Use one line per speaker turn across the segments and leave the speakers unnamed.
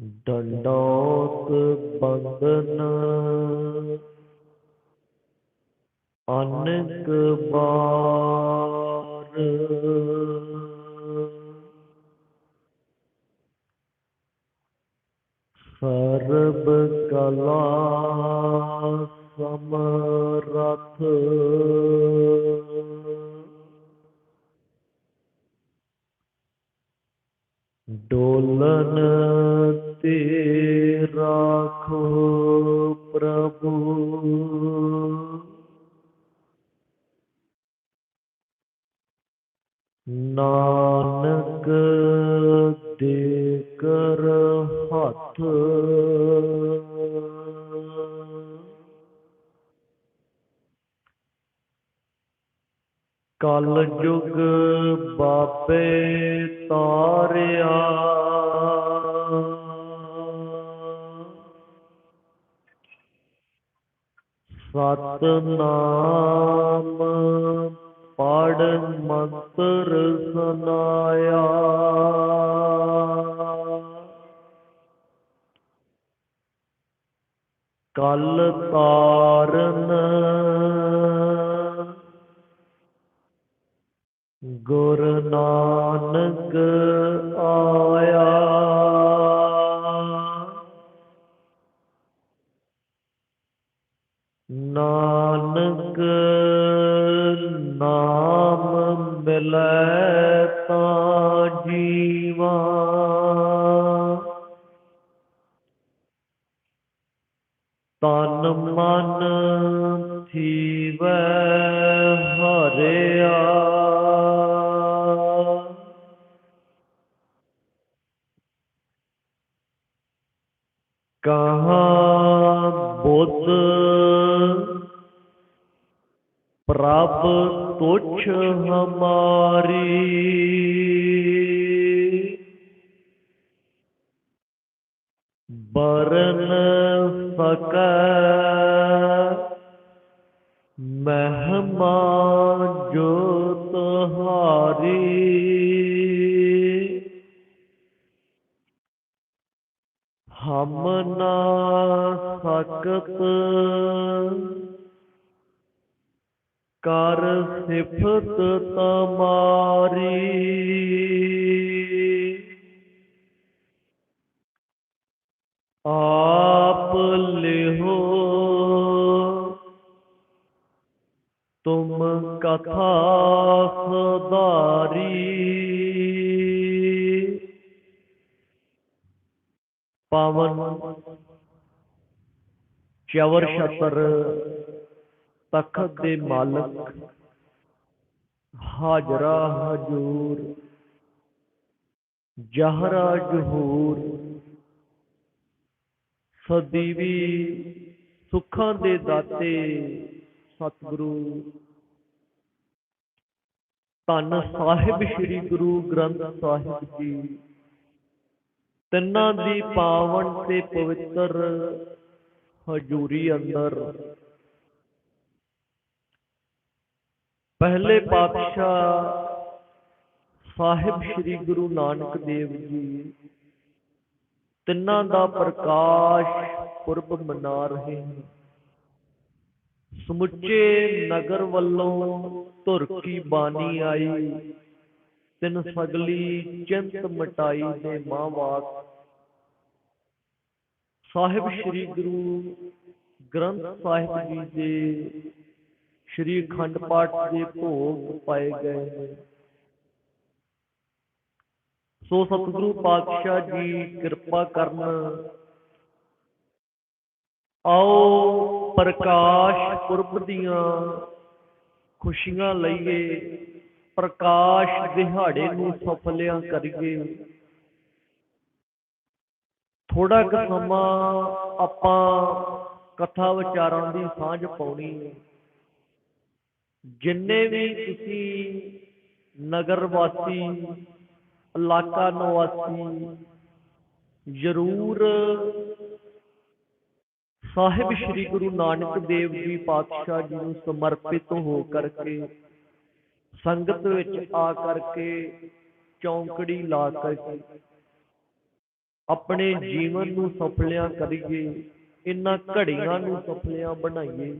ਡੰਡੋਤ ਬੰਦਨ ਅਨਕ ਬਾਰ ਸਰਬ ਕਲਾ ਸਮਰਥ। ਡੋਲਨ ਤੇ ਰਾਖੋ ਪ੍ਰਭੂ। ਨਾਨਕ ਦੇ ਕਰ ਹੱਥ। ਕਲ ਜੁਗ ਬਾਬੇ ਤਾਰਿਆ। ਸਤਨਾਮ ਪੜ ਮੰਤਰ ਸੁਨਾਇਆ। ਕਲ ਤਾਰਨ ਗੁਰ ਨਾਨਕ ਆਇਆ। ਮਿਲੈ ਤਾਂ ਜੀਵਾ। ਤਨ ਮਨ ਥੀਵੈ ਹਰਿਆ। ਕਹਾਂ ਬੁੱਧ ਪ੍ਰਭ ਤੁਛ ਹਮਾਰੀ ਬਰਨ ਸਕੈ ਮਹਿਮਾ ਜੋ ਤੁਹਾਰੀ ਹਮ ਨਾ ਸਕਤ ਕਰ ਸਿਫਤ ਤਮਾਰੀ ਆਪ ਲਿਹੋ ਤੁਮ ਕਥਾ ਸਦਾਰੀ ਪਾਵਨ ਚਵਰ ਛਤਰ ਤਖਤ ਦੇ ਮਾਲਕ ਹਾਜਰਾ ਹਜੂਰ, ਜਹਰਾ ਜਹੂਰ। ਸਦੀਵੀ ਸੁੱਖਾਂ ਦੇ ਦਾਤੇ ਸਤਿਗੁਰੂ। ਧੰਨ ਸਾਹਿਬ ਸ੍ਰੀ ਗੁਰੂ ਗ੍ਰੰਥ ਸਾਹਿਬ ਜੀ। ਤਿੰਨਾਂ ਦੀ ਪਾਵਨ ਤੇ ਪਵਿੱਤਰ ਹਜੂਰੀ ਅੰਦਰ ਪਹਿਲੇ ਪਾਤਸ਼ਾਹ ਸਾਹਿਬ ਸ੍ਰੀ ਗੁਰੂ ਨਾਨਕ ਦੇਵ ਜੀ ਤਿੰਨਾਂ ਦਾ ਪ੍ਰਕਾਸ਼ ਪੁਰਬ ਮਨਾ ਰਹੇ ਹਨ ਸਮੁੱਚੇ ਨਗਰ ਵੱਲੋਂ ਧੁਰ ਕੀ ਬਾਣੀ ਆਈ ਤਿਨ ਸਗਲੀ ਚਿੰਤ ਮਟਾਈ ਦੇ ਮਾਵਾਕ ਸਾਹਿਬ ਸ੍ਰੀ ਗੁਰੂ ਗ੍ਰੰਥ ਸਾਹਿਬ ਜੀ ਦੇ ਸ੍ਰੀ ਅਖੰਡ ਪਾਠ ਦੇ ਭੋਗ ਪਾਏ ਗਏ ਸੋ ਸਤਿਗੁਰੂ ਪਾਤਸ਼ਾਹ ਜੀ, ਕਿਰਪਾ ਕਰਨ। ਆਓ ਪ੍ਰਕਾਸ਼ ਪੁਰਬ ਦੀਆਂ ਖੁਸ਼ੀਆਂ ਲਈਏ, ਪ੍ਰਕਾਸ਼ ਦਿਹਾੜੇ ਨੂੰ ਸਫਲਿਆਂ ਕਰੀਏ। ਥੋੜਾ ਕੁ ਸਮਾਂ ਆਪਾਂ ਕਥਾ ਵਿਚਾਰਾਂ ਦੀ ਸਾਂਝ ਪਾਉਣੀ ਹੈ। ਜਿੰਨੇ ਵੀ ਤੁਸੀਂ ਨਗਰ ਵਾਸੀ, ਇਲਾਕਾ ਨਿਵਾਸੀ ਜ਼ਰੂਰ ਸਾਹਿਬ ਸ੍ਰੀ ਗੁਰੂ ਨਾਨਕ ਦੇਵ ਜੀ ਪਾਤਸ਼ਾਹ ਜੀ ਨੂੰ ਸਮਰਪਿਤ ਹੋ ਕਰਕੇ ਸੰਗਤ ਵਿੱਚ ਆ ਕਰਕੇ ਚੌਂਕੜੀ ਲਾ ਕਰਕੇ ਆਪਣੇ ਜੀਵਨ ਨੂੰ ਸਫਲਿਆਂ ਕਰੀਏ, ਇਹਨਾਂ ਘੜੀਆਂ ਨੂੰ ਸਫਲਿਆਂ ਬਣਾਈਏ।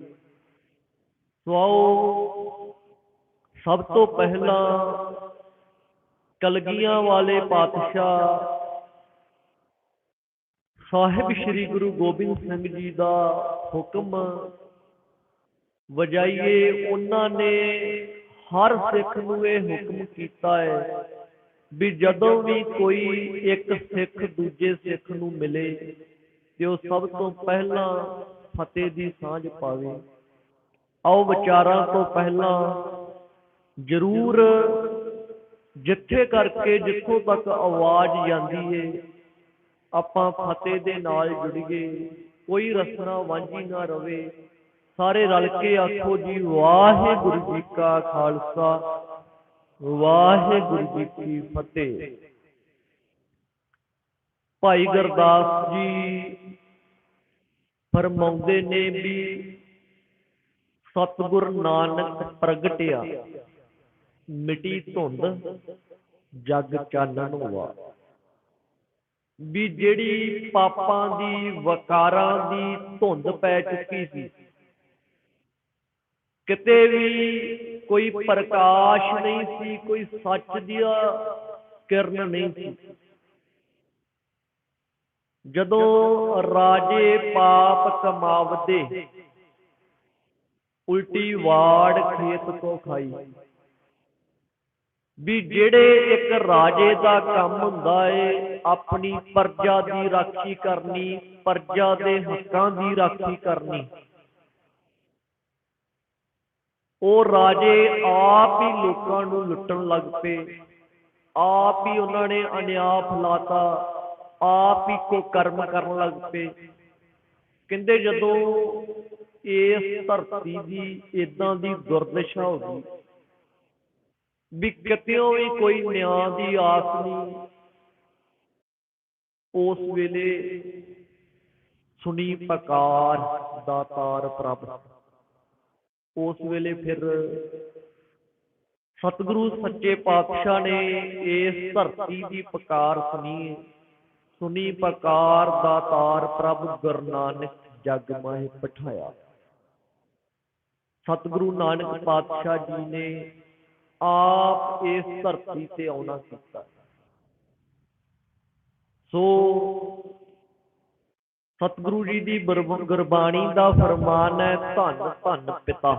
ਸੋ ਆਓ ਸਭ ਤੋਂ ਪਹਿਲਾਂ ਕਲਗੀਆਂ ਵਾਲੇ ਪਾਤਸ਼ਾਹ ਸਾਹਿਬ ਸ੍ਰੀ ਗੁਰੂ ਗੋਬਿੰਦ ਸਿੰਘ ਜੀ ਦਾ ਹੁਕਮ ਵਜਾਈਏ। ਉਹਨਾਂ ਨੇ ਹਰ ਸਿੱਖ ਨੂੰ ਇਹ ਹੁਕਮ ਕੀਤਾ ਹੈ ਵੀ ਜਦੋਂ ਵੀ ਕੋਈ ਇੱਕ ਸਿੱਖ ਦੂਜੇ ਸਿੱਖ ਨੂੰ ਮਿਲੇ ਤੇ ਉਹ ਸਭ ਤੋਂ ਪਹਿਲਾਂ ਫਤਿਹ ਦੀ ਸਾਂਝ ਪਾਵੇ। ਆਓ ਵਿਚਾਰਾਂ ਤੋਂ ਪਹਿਲਾਂ ਜ਼ਰੂਰ ਜਿੱਥੇ ਕਰਕੇ ਜਿੱਥੋਂ ਤੱਕ ਆਵਾਜ਼ ਜਾਂਦੀ ਏ, ਆਪਾਂ ਫਤਿਹ ਦੇ ਨਾਲ ਜੁੜੀਏ, ਕੋਈ ਰਸਨਾ ਵਾਂਝੀ ਨਾ ਰਵੇ। ਸਾਰੇ ਰਲ ਕੇ ਆਖੋ ਜੀ, ਵਾਹਿਗੁਰੂ ਜੀ ਕਾ ਖਾਲਸਾ, ਵਾਹਿਗੁਰੂ ਜੀ ਕੀ ਫਤਿਹ। ਭਾਈ ਗੁਰਦਾਸ ਜੀ ਫਰਮਾਉਂਦੇ ਨੇ ਵੀ ਸਤਿਗੁਰ ਨਾਨਕ ਪ੍ਰਗਟਿਆ। ਮਿਟੀ ਧੁੰਦ ਜਗ ਚਾਨਣ ਹੋਆ। ਵੀ ਜਿਹੜੀ ਪਾਪਾਂ ਦੀ, ਵਕਾਰਾਂ ਦੀ ਧੁੰਦ ਪੈ ਚੁੱਕੀ ਸੀ, ਕਿਤੇ ਵੀ ਕੋਈ ਪ੍ਰਕਾਸ਼ ਨਹੀਂ ਸੀ, ਕੋਈ ਸੱਚ ਦੀ ਕਿਰਨ ਨਹੀਂ ਸੀ। ਜਦੋਂ ਰਾਜੇ ਪਾਪ ਕਮਾਵਦੇ ਉਲਟੀ ਵਾੜ ਖੇਤ ਤੋਂ ਖਾਈ। ਵੀ ਜਿਹੜੇ ਇੱਕ ਰਾਜੇ ਦਾ ਕੰਮ ਹੁੰਦਾ ਏ, ਆਪਣੀ ਪਰਜਾ ਦੀ ਰਾਖੀ ਕਰਨੀ, ਪਰਜਾ ਦੇ ਹੱਕਾਂ ਦੀ ਰਾਖੀ ਕਰਨੀ। ਉਹ ਰਾਜੇ ਆਪ ਹੀ ਲੋਕਾਂ ਨੂੰ ਲੁੱਟਣ ਲੱਗ ਪਏ। ਆਪ ਹੀ ਉਹਨਾਂ ਨੇ ਅਨਿਆਂ ਫਲਾਤਾ, ਆਪ ਹੀ ਕੋ ਕਰਮ ਕਰਨ ਲੱਗ ਪਏ। ਕਹਿੰਦੇ ਜਦੋਂ ਇਸ ਧਰਤੀ ਦੀ ਇਦਾਂ ਦੀ ਦੁਰਦਸ਼ਾ ਹੋ ਗਈ। ਵੀ ਕਿਤਿਓਂ ਵੀ ਕੋਈ ਨਿਆਂ ਦੀ ਆਸ ਨਹੀਂ। ਉਸ ਵੇਲੇ ਸੁਣੀ ਪਕਾਰ ਦਾਤਾਰ ਪ੍ਰਭ ਉਸ ਵੇਲੇ ਫਿਰ ਸਤਿਗੁਰੂ ਸੱਚੇ ਪਾਤਸ਼ਾਹ ਨੇ ਇਸ ਧਰਤੀ ਦੀ ਪਕਾਰ ਸੁਣੀ। ਸੁਣੀ ਪਕਾਰ ਦਾਤਾਰ ਪ੍ਰਭ ਗੁਰੂ ਨਾਨਕ ਜਗ ਮਾਹਿ ਪਠਾਇਆ। ਸਤਿਗੁਰੂ ਨਾਨਕ ਪਾਤਸ਼ਾਹ ਜੀ ਨੇ ਆਪ ਇਸ ਧਰਤੀ ਤੇ ਆਉਣਾ ਕੀਤਾ। ਸੋ ਸਤਿਗੁਰੂ ਜੀ ਦੀ ਗੁਰਬਾਣੀ ਦਾ ਫਰਮਾਨ ਹੈ, ਧੰਨ ਧੰਨ ਪਿਤਾ।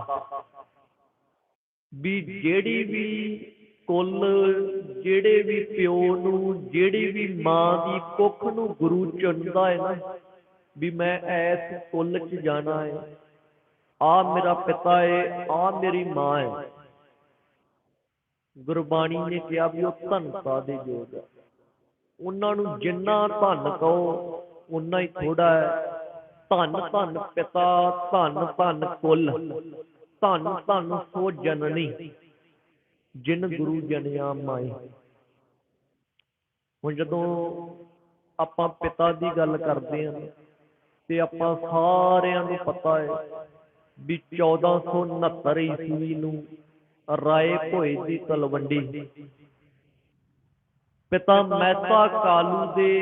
ਵੀ ਜਿਹੜੀ ਵੀ ਕੁੱਲ, ਜਿਹੜੇ ਵੀ ਪਿਓ ਨੂੰ, ਜਿਹੜੀ ਵੀ ਮਾਂ ਦੀ ਕੁੱਖ ਨੂੰ ਗੁਰੂ ਚੁਣਦਾ ਹੈ ਨਾ, ਵੀ ਮੈਂ ਐਸ ਕੁੱਲ 'ਚ ਜਾਣਾ ਹੈ। ਆ ਮੇਰਾ ਪਿਤਾ ਹੈ ਆ ਮੇਰੀ ਮਾਂ ਹੈ ਗੁਰਬਾਣੀ ਨੇ ਕਿਹਾ ਵੀ ਉਹ ਧੰਨਤਾ ਦੇ ਯੋਗ ਹੈ ਉਹਨਾਂ ਨੂੰ ਜਿੰਨਾ ਧੰਨ ਕਹੋ ਉਨਾ ਹੀ ਥੋੜਾ ਹੈ। ਧੰਨ ਧੰਨ ਪਿਤਾ, ਧੰਨ ਧੰਨ ਕੁੱਲ, ਧੰਨ ਧੰਨ ਸੋ ਜਨਨੀ, ਜਿਨ ਗੁਰੂ ਜਨਿਆ ਮਾਈ ਹੁਣ ਜਦੋਂ ਆਪਾਂ ਪਿਤਾ ਦੀ ਗੱਲ ਕਰਦੇ ਹਾਂ ਤੇ ਆਪਾਂ ਸਾਰਿਆਂ ਨੂੰ ਪਤਾ ਹੈ ਵੀ 1469 ਈਸਵੀ ਨੂੰ ਰਾਏ ਭੋਏ ਦੀ ਤਲਵੰਡੀ। ਪਿਤਾ ਮਹਿਤਾ ਕਾਲੂ ਦੇ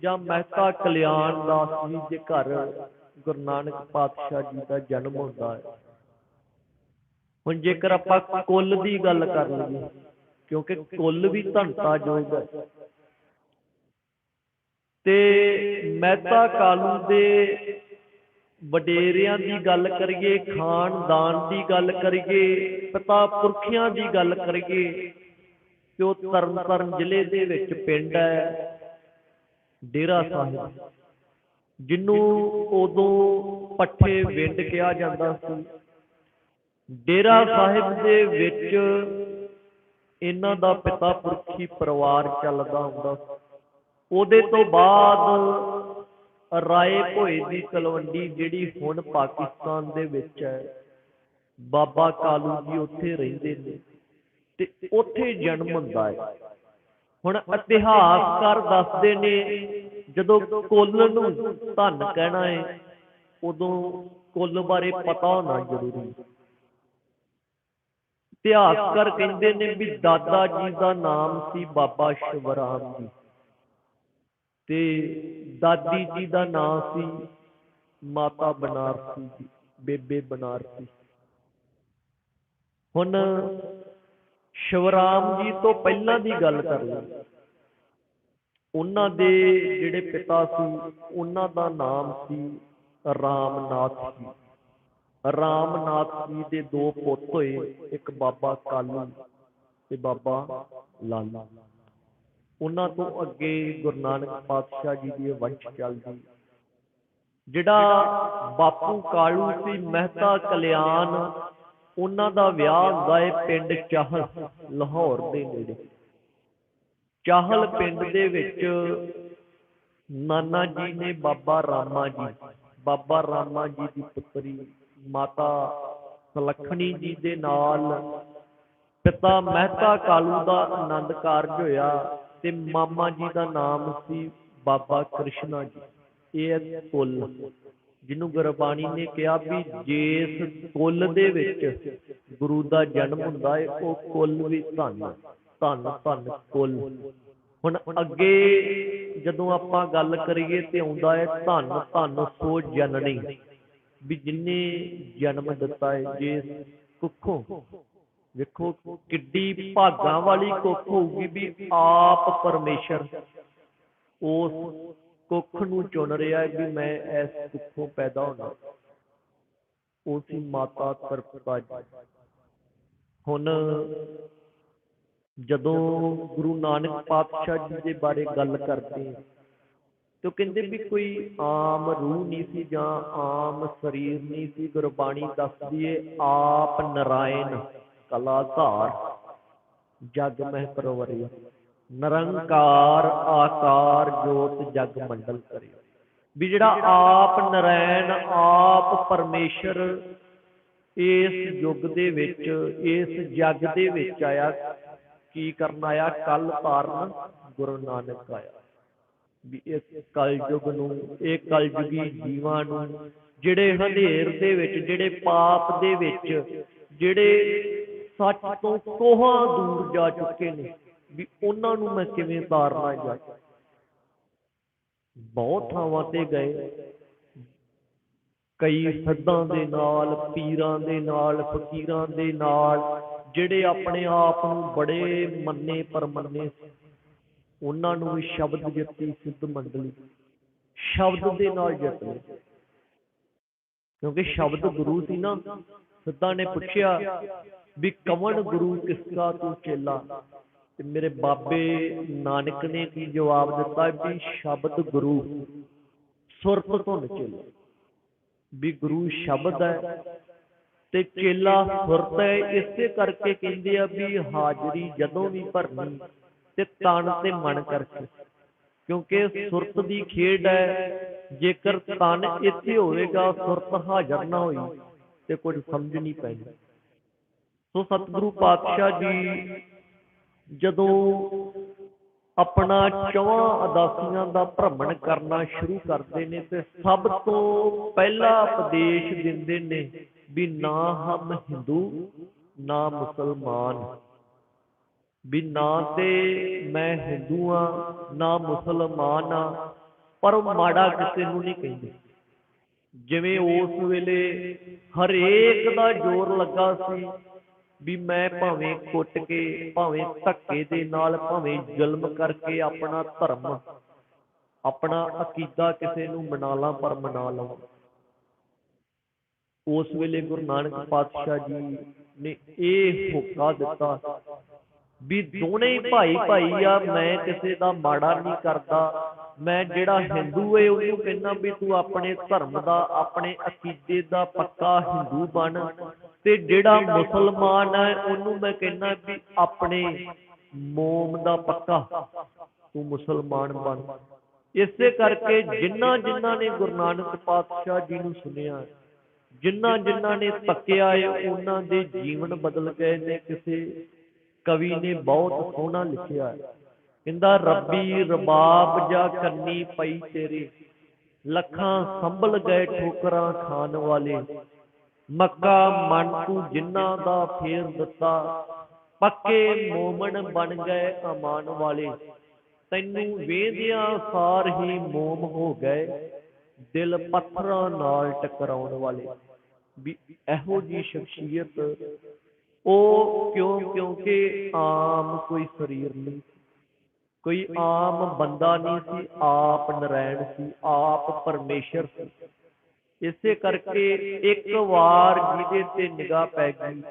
ਜਾਂ ਮਹਿਤਾ ਕਲਿਆਣ ਦਾਸ ਜੀ ਦੇ ਘਰ ਗੁਰੂ ਨਾਨਕ ਪਾਤਸ਼ਾਹ ਜੀ ਦਾ ਜਨਮ ਹੁੰਦਾ ਹੈ। ਹੁਣ ਜੇਕਰ ਆਪਾਂ ਕੁੱਲ ਦੀ ਗੱਲ ਕਰ ਲਈਏ, ਕਿਉਂਕਿ ਕੁੱਲ ਵੀ ਧਨਤਾ ਯੋਗ ਹੈ। ਤੇ ਮਹਿਤਾ ਕਾਲੂ ਦੇ ਵਡੇਰਿਆਂ ਦੀ ਗੱਲ ਕਰੀਏ, ਖਾਨਦਾਨ ਦੀ ਗੱਲ ਕਰੀਏ ਪਿਤਾ ਪੁਰਖਿਆਂ ਦੀ ਗੱਲ ਕਰੀਏ ਤੇ ਉਹ ਤਰਨਤਾਰਨ ਜ਼ਿਲ੍ਹੇ ਦੇ ਵਿੱਚ ਪਿੰਡ ਹੈ, ਡੇਰਾ ਸਾਹਿਬ, ਜਿਹਨੂੰ ਉਦੋਂ ਪੱਠੇ ਵਿੰਡ ਕਿਹਾ ਜਾਂਦਾ ਸੀ। ਡੇਰਾ ਸਾਹਿਬ ਦੇ ਵਿੱਚ ਇਹਨਾਂ ਦਾ ਪਿਤਾ ਪੁਰਖੀ ਪਰਿਵਾਰ ਚੱਲਦਾ ਹੁੰਦਾ ਸੀ। ਉਹਦੇ ਤੋਂ ਬਾਅਦ ਰਾਏ ਭੋਏ ਦੀ ਤਲਵੰਡੀ ਜਿਹੜੀ ਹੁਣ ਪਾਕਿਸਤਾਨ ਦੇ ਵਿੱਚ ਹੈ। ਬਾਬਾ ਕਾਲੂ ਜੀ ਉੱਥੇ ਰਹਿੰਦੇ ਨੇ ਤੇ ਉੱਥੇ ਜਨਮ ਹੁੰਦਾ ਹੈ। ਹੁਣ ਇਤਿਹਾਸਕਾਰ ਦੱਸਦੇ ਨੇ, ਜਦੋਂ ਕੁੱਲ ਨੂੰ ਧਨ ਕਹਿਣਾ ਹੈ, ਉਦੋਂ ਕੁੱਲ ਬਾਰੇ ਪਤਾ ਹੋਣਾ ਜ਼ਰੂਰੀ ਇਤਿਹਾਸਕਾਰ ਕਹਿੰਦੇ ਨੇ ਵੀ ਦਾਦਾ ਜੀ ਦਾ ਨਾਮ ਸੀ ਬਾਬਾ ਸ਼ਿਵਰਾਮ ਜੀ। ਤੇ ਦਾਦੀ ਜੀ ਦਾ ਨਾਂ ਸੀ ਮਾਤਾ ਬਨਾਰਸੀ ਜੀ, ਬੇਬੇ ਬਨਾਰਸੀ। ਹੁਣ ਸ਼ਿਵਰਾਮ ਜੀ ਤੋਂ ਪਹਿਲਾਂ ਦੀ ਗੱਲ ਕਰ ਲਈ ਉਹਨਾਂ ਦੇ ਜਿਹੜੇ ਪਿਤਾ ਸੀ, ਉਹਨਾਂ ਦਾ ਨਾਮ ਸੀ ਰਾਮਨਾਥ ਜੀ। ਰਾਮਨਾਥ ਜੀ ਦੇ ਦੋ ਪੁੱਤ ਹੋਏ, ਇੱਕ ਬਾਬਾ ਕਾਲੂ ਤੇ ਬਾਬਾ ਲਾਲਾ। ਉਹਨਾਂ ਤੋਂ ਅੱਗੇ ਗੁਰੂ ਨਾਨਕ ਪਾਤਸ਼ਾਹ ਜੀ ਦੀ ਵੰਸ਼ ਚੱਲਦੀ। ਜਿਹੜਾ ਬਾਪੂ ਕਾਲੂ ਸੀ ਮਹਿਤਾ ਕਲਿਆਣ ਉਹਨਾਂ ਦਾ ਵਿਆਹ ਹੁੰਦਾ ਹੈ ਪਿੰਡ ਚਾਹਲ ਲਾਹੌਰ ਦੇ ਨੇੜੇ। ਚਾਹਲ ਪਿੰਡ ਦੇ ਵਿੱਚ ਨਾਨਾ ਜੀ ਨੇ ਬਾਬਾ ਰਾਮਾ ਜੀ ਬਾਬਾ ਰਾਮਾ ਜੀ ਦੀ ਪੁੱਤਰੀ ਮਾਤਾ ਸਲਖਣੀ ਜੀ ਦੇ ਨਾਲ ਪਿਤਾ ਮਹਿਤਾ ਕਾਲੂ ਦਾ ਆਨੰਦ ਕਾਰਜ ਹੋਇਆ। ਤੇ ਮਾਮਾ ਜੀ ਦਾ ਨਾਮ ਸੀ ਬਾਬਾ ਕ੍ਰਿਸ਼ਨਾ ਜੀ। ਇਹ ਹੈ ਕੁੱਲ। ਜਿਹਨੂੰ ਗੁਰਬਾਣੀ ਨੇ ਕਿਹਾ ਵੀ ਜਿਸ ਕੁੱਲ ਦੇ ਵਿੱਚ ਗੁਰੂ ਦਾ ਜਨਮ ਹੁੰਦਾ ਹੈ, ਉਹ ਕੁੱਲ ਵੀ ਧੰਨ ਧੰਨ ਧੰਨ ਕੁੱਲ। ਹੁਣ ਅੱਗੇ ਜਦੋਂ ਆਪਾਂ ਗੱਲ ਕਰੀਏ ਤੇ ਆਉਂਦਾ ਹੈ ਧੰਨ ਧੰਨ ਸੋ ਜਨਨੀ। ਵੀ ਜਿਨੇ ਜਨਮ ਦਿੱਤਾ ਹੈ ਜੇ ਕੁੱਖੋਂ ਵੇਖੋ ਕਿੱਡੀ ਭਾਗਾਂ ਵਾਲੀ ਕੁੱਖ ਹੋਊਗੀ ਵੀ ਆਪ ਪਰਮੇਸ਼ਰ। ਉਸ ਕੁੱਖ ਨੂੰ ਚੁਣ ਰਿਹਾ ਹੈ ਵੀ ਮੈਂ ਇਸ ਕੁੱਖੋਂ ਪੈਦਾ ਹੋਣਾ। ਉਸੀ ਮਾਤਾ ਤਰਪਤਾ ਹੁਣ ਜਦੋਂ ਗੁਰੂ ਨਾਨਕ ਪਾਤਸ਼ਾਹ ਜੀ ਦੇ ਬਾਰੇ ਗੱਲ ਕਰਦੇ ਤੇ ਉਹ ਕਹਿੰਦੇ ਵੀ ਕੋਈ ਆਮ ਰੂਹ ਨਹੀਂ ਸੀ ਜਾਂ ਆਮ ਸਰੀਰ ਨਹੀਂ ਸੀ, ਗੁਰਬਾਣੀ ਦੱਸਦੀ ਏ, ਆਪ ਨਰਾਇਣ। ਕਲਾਧਾਰ ਜਗ ਮਹਿ ਪਰਵਰਿਆ ਨਿਰੰਕਾਰ ਆਕਾਰ ਜੋਤ ਜਗ ਮੰਡਲ ਕਰਿਆ ਵੀ ਜਿਹੜਾ ਆਪ ਨਰਾਇਣ ਆਪ ਪਰਮੇਸ਼ਰ, ਇਸ ਯੁੱਗ ਦੇ ਵਿੱਚ, ਇਸ ਜਗ ਦੇ ਵਿੱਚ ਆਇਆ, ਕੀ ਕਰਨ ਆਇਆ? ਕੱਲ ਤਾਰਨ ਗੁਰੂ ਨਾਨਕ ਆਇਆ। ਵੀ ਇਸ ਕਲਯੁਗ ਨੂੰ, ਇਹ ਕਲਯੁਗੀ ਜੀਵਾਂ ਨੂੰ, ਜਿਹੜੇ ਹਨੇਰ ਦੇ ਵਿੱਚ, ਜਿਹੜੇ ਪਾਪ ਦੇ ਵਿੱਚ, ਜਿਹੜੇ ਸੱਚ ਤੋਂ ਕੋਹਾਂ ਦੂਰ ਜਾ ਚੁੱਕੇ ਨੇ ਵੀ ਉਹਨਾਂ ਨੂੰ ਮੈਂ ਕਿਵੇਂ ਤਾਰਨਾ ਜਾ ਬਹੁਤ ਥਾਵਾਂ ਤੇ ਗਏ। ਕਈ ਸੱਦਾਂ ਦੇ ਨਾਲ, ਪੀਰਾਂ ਦੇ ਨਾਲ, ਫਕੀਰਾਂ ਦੇ ਨਾਲ, ਜਿਹੜੇ ਆਪਣੇ ਆਪ ਨੂੰ ਬੜੇ ਮੰਨੇ ਪਰਮੰਨੇ ਉਹਨਾਂ ਨੂੰ ਵੀ ਸ਼ਬਦ ਜਿੱਤੀ ਸਿੱਧ ਮੰਡਲੀ। ਸ਼ਬਦ ਦੇ ਨਾਲ ਜਿੱਤ ਲਏ ਕਿਉਂਕਿ ਸ਼ਬਦ ਗੁਰੂ ਸੀ ਨਾ, ਸਿੱਧਾ ਨੇ ਪੁੱਛਿਆ ਵੀ ਕਵਣ ਗੁਰੂ ਕਿਸਕਾ ਤੂੰ ਚੇਲਾ। ਤੇ ਮੇਰੇ ਬਾਬੇ ਨਾਨਕ ਨੇ ਕੀ ਜਵਾਬ ਦਿੱਤਾ ਵੀ ਸ਼ਬਦ ਗੁਰੂ, ਸੁਰਤ ਤੋਂ ਚੇਲਾ ਵੀ ਗੁਰੂ ਸ਼ਬਦ ਹੈ ਤੇ ਚੇਲਾ ਸੁਰਤ ਹੈ, ਇਸੇ ਕਰਕੇ ਕਹਿੰਦੇ ਆ ਵੀ ਹਾਜ਼ਰੀ ਜਦੋਂ ਵੀ ਭਰਨੀ ਤੇ ਤਨ ਤੇ ਮਨ ਕਰਕੇ। ਕਿਉਂਕਿ ਸੁਰਤ ਦੀ ਖੇਡ ਹੈ, ਜੇਕਰ ਤਨ ਇੱਥੇ ਹੋਵੇਗਾ, ਸੁਰਤ ਹਾਜ਼ਰ ਨਾ ਹੋਈ ਤੇ ਕੁਝ ਸਮਝ ਨਹੀਂ ਪੈਣੀ। ਸੋ ਸਤਿਗੁਰੂ ਪਾਤਸ਼ਾਹ ਜੀ, ਜਦੋਂ ਆਪਣਾ ਚੌਹਾਂ ਅਦਾਸੀਆਂ ਦਾ ਭ੍ਰਮਣ ਕਰਨਾ ਸ਼ੁਰੂ ਕਰਦੇ ਨੇ ਤੇ ਸਭ ਤੋਂ ਪਹਿਲਾ ਉਪਦੇਸ਼ ਦਿੰਦੇ ਨੇ ਵੀ ਨਾ ਹਮ ਹਿੰਦੂ, ਨਾ ਮੁਸਲਮਾਨ। ਵੀ ਨਾ ਤੇ ਮੈਂ ਹਿੰਦੂ ਆ ਨਾ ਮੁਸਲਮਾਨ ਆ ਪਰ ਉਹ ਮਾੜਾ ਕਿਸੇ ਨੂੰ ਨਹੀਂ ਕਹਿੰਦੇ। ਜਿਵੇਂ ਉਸ ਵੇਲੇ ਹਰੇਕ ਦਾ ਜ਼ੋਰ ਲੱਗਾ ਸੀ ਵੀ ਮੈਂ ਭਾਵੇਂ ਕੁੱਟ ਕੇ, ਭਾਵੇਂ ਧੱਕੇ ਦੇ ਨਾਲ, ਭਾਵੇਂ ਜ਼ੁਲਮ ਕਰਕੇ ਆਪਣਾ ਧਰਮ, ਆਪਣਾ ਅਕੀਦਾ ਕਿਸੇ ਨੂੰ ਮਨਾ ਲਾਂ, ਪਰ ਮਨਾ ਲਵਾਂ। ਉਸ ਵੇਲੇ ਗੁਰੂ ਨਾਨਕ ਪਾਤਸ਼ਾਹ ਜੀ ਨੇ ਇਹ ਹੋਕਾ ਦਿੱਤਾ ਵੀ ਦੋਨੇ ਭਾਈ ਭਾਈ ਆ, ਮੈਂ ਕਿਸੇ ਦਾ ਮਾੜਾ ਨਹੀਂ ਕਰਦਾ। ਮੈਂ ਜਿਹੜਾ ਹਿੰਦੂ ਏ, ਉਹਨੂੰ ਕਹਿੰਦਾ ਵੀ ਤੂੰ ਆਪਣੇ ਧਰਮ ਦਾ, ਆਪਣੇ ਅਕੀਦੇ ਦਾ ਪੱਕਾ ਹਿੰਦੂ ਬਣ। ਤੇ ਜਿਹੜਾ ਮੁਸਲਮਾਨ ਹੈ ਉਹਨੂੰ ਮੈਂ ਕਹਿੰਦਾ ਵੀ ਆਪਣੇ ਮੋਮ ਦਾ ਪੱਕਾ ਤੂੰ ਮੁਸਲਮਾਨ ਬਣ। ਇਸੇ ਕਰਕੇ ਜਿਨ੍ਹਾਂ ਜਿਨ੍ਹਾਂ ਨੇ ਗੁਰੂ ਨਾਨਕ ਪਾਤਸ਼ਾਹ ਜੀ ਨੂੰ ਸੁਨਿਆ ਜਿਨ੍ਹਾਂ ਜਿਨ੍ਹਾਂ ਨੇ ਤੱਕਿਆ ਏ ਉਹਨਾਂ ਦੇ ਜੀਵਨ ਬਦਲ ਗਏ ਨੇ ਕਿਸੇ ਕਵੀ ਨੇ ਬਹੁਤ ਸੋਹਣਾ ਲਿਖਿਆ ਹੈ। ਕਹਿੰਦਾ ਰੱਬੀ ਰਬਾਬ ਜਾ ਕੰਨੀ ਪਈ ਤੇਰੇ ਲੱਖਾਂ ਸੰਭਲ ਗਏ ਠੋਕਰਾਂ ਖਾਨ ਵਾਲੇ ਮੱਕਾ ਮਨ ਤੂੰ ਜਿਨ੍ਹਾਂ ਦਾ ਫੇਰ ਦਿੱਤਾ, ਪੱਕੇ ਮੋਮਨ ਬਣ ਗਏ ਅਮਾਨ ਵਾਲੇ। ਤੈਨੂੰ ਵੇਂਦਿਆਂ ਸਾਰ ਹੀ ਮੋਮ ਹੋ ਗਏ, ਦਿਲ ਪੱਥਰਾਂ ਨਾਲ ਟਕਰਾਉਣ ਵਾਲੇ। ਵੀ ਇਹੋ ਜੀ ਸ਼ਖਸੀਅਤ, ਉਹ ਕਿਉਂ, ਕਿਉਂਕਿ ਆਮ ਕੋਈ ਸਰੀਰ ਨਹੀਂ ਕੋਈ ਆਮ ਬੰਦਾ ਨਹੀਂ ਸੀ, ਆਪ ਨਰਾਇਣ ਸੀ, ਆਪ ਪਰਮੇਸ਼ਰ ਸੀ। ਇਸੇ ਕਰਕੇ ਇੱਕ ਵਾਰ ਜਿਹਦੇ ਤੇ ਨਿਗਾਹ ਪੈ ਗਈ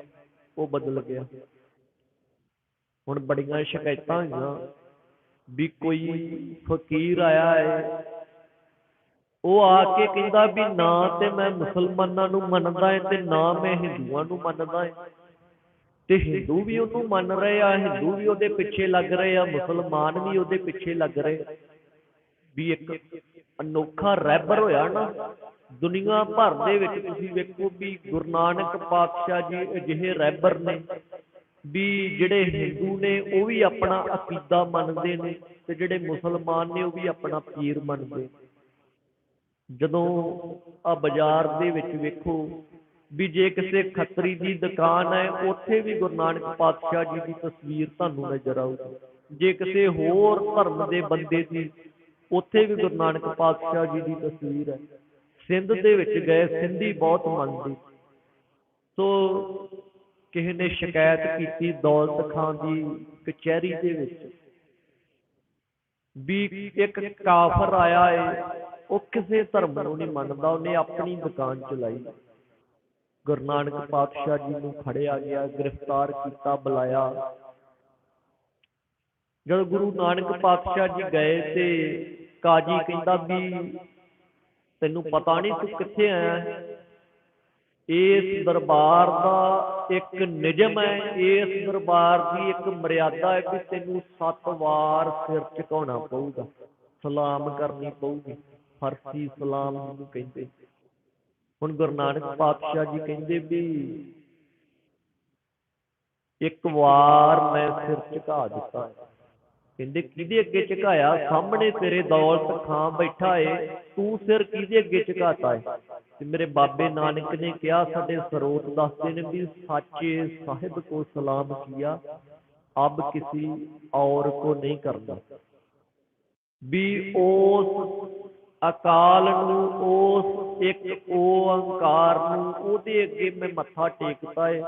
ਉਹ ਬਦਲ ਗਿਆ। ਹੁਣ ਬੜੀਆਂ ਸ਼ਿਕਾਇਤਾਂ ਹੋਈਆਂ ਵੀ ਕੋਈ ਫਕੀਰ ਆਇਆ ਹੈ। ਉਹ ਆ ਕੇ ਕਹਿੰਦਾ ਵੀ ਨਾ ਤੇ ਮੈਂ ਮੁਸਲਮਾਨਾਂ ਨੂੰ ਮੰਨਦਾ ਹਾਂ ਤੇ ਨਾ ਮੈਂ ਹਿੰਦੂਆਂ ਨੂੰ ਮੰਨਦਾ ਹਾਂ। ਤੇ ਹਿੰਦੂ ਵੀ ਉਹਨੂੰ ਮੰਨ ਰਹੇ ਆ ਹਿੰਦੂ ਵੀ ਉਹਦੇ ਪਿੱਛੇ ਲੱਗ ਰਹੇ ਆ ਮੁਸਲਮਾਨ ਵੀ ਉਹਦੇ ਪਿੱਛੇ ਲੱਗ ਰਹੇ ਵੀ ਇੱਕ ਅਨੋਖਾ ਰਹਿਬਰ ਹੋਇਆ ਨਾ ਦੁਨੀਆ ਭਰ ਦੇ ਵਿੱਚ ਤੁਸੀਂ ਵੇਖੋ ਵੀ ਗੁਰੂ ਨਾਨਕ ਪਾਤਸ਼ਾਹ ਜੀ ਅਜਿਹੇ ਰਹਿਬਰ ਨੇ ਵੀ ਜਿਹੜੇ ਹਿੰਦੂ ਨੇ, ਉਹ ਵੀ ਆਪਣਾ ਅਕੀਦਾ ਮੰਨਦੇ ਨੇ ਤੇ ਜਿਹੜੇ ਮੁਸਲਮਾਨ ਨੇ, ਉਹ ਵੀ ਆਪਣਾ ਪੀਰ ਮੰਨਦੇ ਜਦੋਂ ਆ ਬਾਜ਼ਾਰ ਦੇ ਵਿੱਚ ਵੇਖੋ ਵੀ ਜੇ ਕਿਸੇ ਖੱਤਰੀ ਦੀ ਦੁਕਾਨ ਹੈ, ਉੱਥੇ ਵੀ ਗੁਰੂ ਨਾਨਕ ਪਾਤਸ਼ਾਹ ਜੀ ਦੀ ਤਸਵੀਰ ਤੁਹਾਨੂੰ ਨਜ਼ਰ ਆਊਗੀ। ਜੇ ਕਿਸੇ ਹੋਰ ਧਰਮ ਦੇ ਬੰਦੇ ਦੀ, ਉੱਥੇ ਵੀ ਗੁਰੂ ਨਾਨਕ ਪਾਤਸ਼ਾਹ ਜੀ ਦੀ ਤਸਵੀਰ ਹੈ। ਸਿੰਧ ਦੇ ਵਿੱਚ ਗਏ ਸਿੰਧੀ ਬਹੁਤ ਮੰਨਦੇ। ਸੋ ਕਿਸੇ ਨੇ ਸ਼ਿਕਾਇਤ ਕੀਤੀ ਦੌਲਤ ਖਾਨ ਦੀ ਕਚਹਿਰੀ ਦੇ ਵਿੱਚ। ਵੀ ਇੱਕ ਕਾਫਰ ਆਇਆ ਏ ਉਹ ਕਿਸੇ ਧਰਮ ਨੂੰ ਨਹੀਂ ਮੰਨਦਾ ਉਹਨੇ ਆਪਣੀ ਦੁਕਾਨ ਚਲਾਈ। ਗੁਰੂ ਨਾਨਕ ਪਾਤਸ਼ਾਹ ਜੀ ਨੂੰ ਫੜਿਆ ਗਿਆ ਗ੍ਰਿਫਤਾਰ ਕੀਤਾ ਬੁਲਾਇਆ। ਜਦੋਂ ਗੁਰੂ ਨਾਨਕ ਪਾਤਸ਼ਾਹ ਜੀ ਗਏ ਤੇ ਕਾਜੀ ਕਹਿੰਦਾ ਵੀ ਤੈਨੂੰ ਪਤਾ ਨਹੀਂ ਤੂੰ ਕਿੱਥੇ ਆਇਆ ਇਸ ਦਰਬਾਰ ਦਾ ਇੱਕ ਨਿਯਮ ਹੈ ਇਸ ਦਰਬਾਰ ਦੀ ਇੱਕ ਮਰਿਆਦਾ ਹੈ ਕਿ ਤੈਨੂੰ ਸੱਤ ਵਾਰ ਸਿਰ ਝੁਕਾਉਣਾ ਪਊਗਾ ਸਲਾਮ ਕਰਨੀ ਪਊਗੀ ਫਰਸੀ ਸਲਾਮ ਨੂੰ ਕਹਿੰਦੇ। ਹੁਣ ਗੁਰੂ ਨਾਨਕ ਪਾਤਸ਼ਾਹ ਜੀ ਕਹਿੰਦੇ ਵੀ ਇੱਕ ਵਾਰ ਮੈਂ ਸਿਰ ਝੁਕਾ ਦਿੱਤਾ। ਹੈ ਕਹਿੰਦੇ ਕਿਹਦੇ ਅੱਗੇ ਝੁਕਾਇਆ? ਸਾਹਮਣੇ ਤੇਰੇ ਦੌਲਤ ਖਾਂ ਬੈਠਾ ਏ, ਤੂੰ ਸਿਰ ਕਿਹਦੇ ਅੱਗੇ ਝੁਕਾਤਾ ਏ? ਤੇ ਮੇਰੇ ਬਾਬੇ ਨਾਨਕ ਨੇ ਕਿਹਾ, ਸਾਡੇ ਸਰੋਤ ਦੱਸਦੇ ਨੇ ਵੀ ਸਾਚੇ ਸਾਹਿਬ ਕੋ ਸਲਾਮ ਕੀਆ, ਅਬ ਕਿਸੇ ਔਰ ਕੋ ਨਹੀਂ ਕਰਦਾ। ਵੀ ਉਸ ਅਕਾਲ ਨੂੰ, ਉਸ ਇੱਕ ਓੰਕਾਰ ਨੂੰ, ਉਹਦੇ ਅੱਗੇ ਮੈਂ ਮੱਥਾ ਟੇਕਦਾ ਏ।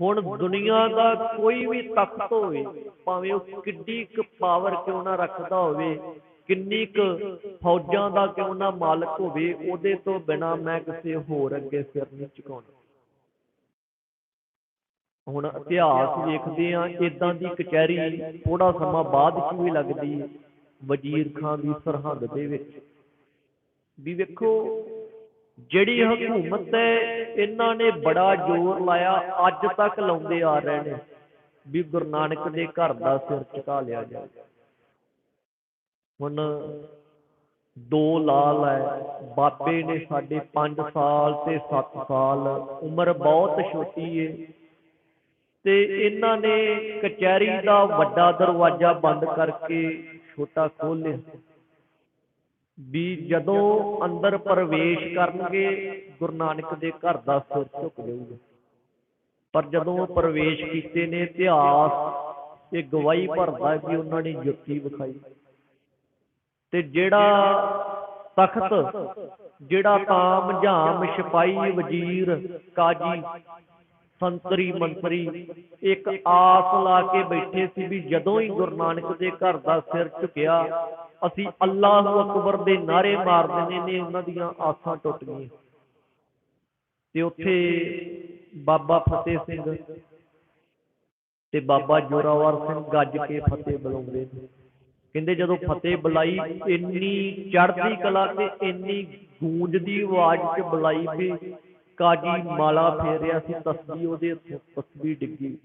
ਹੁਣ ਦੁਨੀਆ ਦਾ ਕੋਈ ਵੀ ਤਖਤ ਹੋਵੇ, ਭਾਵੇਂ ਉਹ ਕਿੱਡੀ ਕੁ ਪਾਵਰ ਕਿਉਂ ਨਾ ਰੱਖਦਾ ਹੋਵੇ, ਕਿੰਨੀ ਕੁ ਫੌਜਾਂ ਦਾ ਕਿਉਂ ਨਾ ਮਾਲਕ ਹੋਵੇ, ਉਹਦੇ ਤੋਂ ਬਿਨਾ ਮੈਂ ਕਿਸੇ ਹੋਰ ਅੱਗੇ ਸਿਰ ਨਹੀਂ ਝੁਕਾਉਣਾ। ਹੁਣ ਇਤਿਹਾਸ ਵੇਖਦੇ ਆ ਇਦਾਂ ਦੀ ਕਚਹਿਰੀ ਥੋੜਾ ਸਮਾਂ ਬਾਅਦ ਚ ਵੀ ਲੱਗਦੀ ਵਜ਼ੀਰ ਖਾਨ ਦੀ ਸਰਹੰਦ ਦੇ ਵਿੱਚ। ਵੀ ਵੇਖੋ ਜਿਹੜੀ ਹਕੂਮਤ ਹੈ, ਇਹਨਾਂ ਨੇ ਬੜਾ ਜ਼ੋਰ ਲਾਇਆ, ਅੱਜ ਤੱਕ ਲਾਉਂਦੇ ਆ ਰਹੇ ਨੇ, ਵੀ ਗੁਰੂ ਨਾਨਕ ਦੇ ਘਰ ਦਾ ਸਿਰ ਝੁਕਾ ਲਿਆ ਜਾਵੇ। ਹੁਣ ਦੋ ਲਾਲ ਹੈ, ਬਾਬੇ ਨੇ ਸਾਡੇ 5 ਸਾਲ ਤੇ 7 ਸਾਲ ਉਮਰ ਬਹੁਤ ਛੋਟੀ ਏ, ਤੇ ਇਹਨਾਂ ਨੇ ਕਚਹਿਰੀ ਦਾ ਵੱਡਾ ਦਰਵਾਜ਼ਾ ਬੰਦ ਕਰਕੇ ਛੋਟਾ ਖੋਲ੍ਹਿਆ। ਵੀ ਜਦੋਂ ਅੰਦਰ ਪ੍ਰਵੇਸ਼ ਕਰਨਗੇ, ਗੁਰੂ ਨਾਨਕ ਦੇ ਘਰ ਦਾ ਸਿਰ ਝੁਕ ਜਾਊਗਾ। ਪਰ ਜਦੋਂ ਉਹ ਪ੍ਰਵੇਸ਼ ਕੀਤੇ ਨੇ, ਇਤਿਹਾਸ ਤੇ ਗਵਾਹੀ ਭਰਦਾ ਹੈ ਕਿ ਉਹਨਾਂ ਨੇ ਜੁੱਤੀ ਵਿਖਾਈ। ਤੇ ਜਿਹੜਾ ਤਖਤ, ਜਿਹੜਾ ਤਾਮ ਝਾਮ ਸਿਪਾਈ ਵਜ਼ੀਰ ਕਾਜੀ ਸੰਤਰੀ ਮੰਤਰੀ, ਇੱਕ ਆਸ ਲਾ ਕੇ ਬੈਠੇ ਸੀ ਵੀ ਜਦੋਂ ਹੀ ਗੁਰੂ ਨਾਨਕ ਦੇ ਘਰ ਦਾ ਸਿਰ ਝੁਕਿਆ, ਅਸੀਂ ਅੱਲਾਹੁ ਅਕਬਰ ਦੇ ਨਾਰੇ ਮਾਰ ਦੇਣੇ ਨੇ, ਉਹਨਾਂ ਦੀਆਂ ਆਸਾਂ ਟੁੱਟ ਗਈਆਂ। ਤੇ ਉੱਥੇ ਬਾਬਾ ਫਤਿਹ ਸਿੰਘ ਤੇ ਬਾਬਾ ਜੋਰਾਵਰ ਸਿੰਘ ਗੱਜ ਕੇ ਫਤਿਹ ਬੁਲਾਉਂਦੇ ਨੇ। ਕਹਿੰਦੇ ਜਦੋਂ ਫਤਿਹ ਬੁਲਾਈ, ਇੰਨੀ ਚੜ੍ਹਦੀ ਕਲਾ ਤੇ ਇੰਨੀ ਗੂੰਜਦੀ ਆਵਾਜ਼ 'ਚ ਬੁਲਾਈ ਵੀ ਕਾਜੀ ਮਾਲਾ ਫੇਰਿਆ ਸੀ ਤਸਬੀਹ ਉਹਦੇ ਹੱਥੋਂ ਤਸਬੀਹ ਡਿੱਗੀ।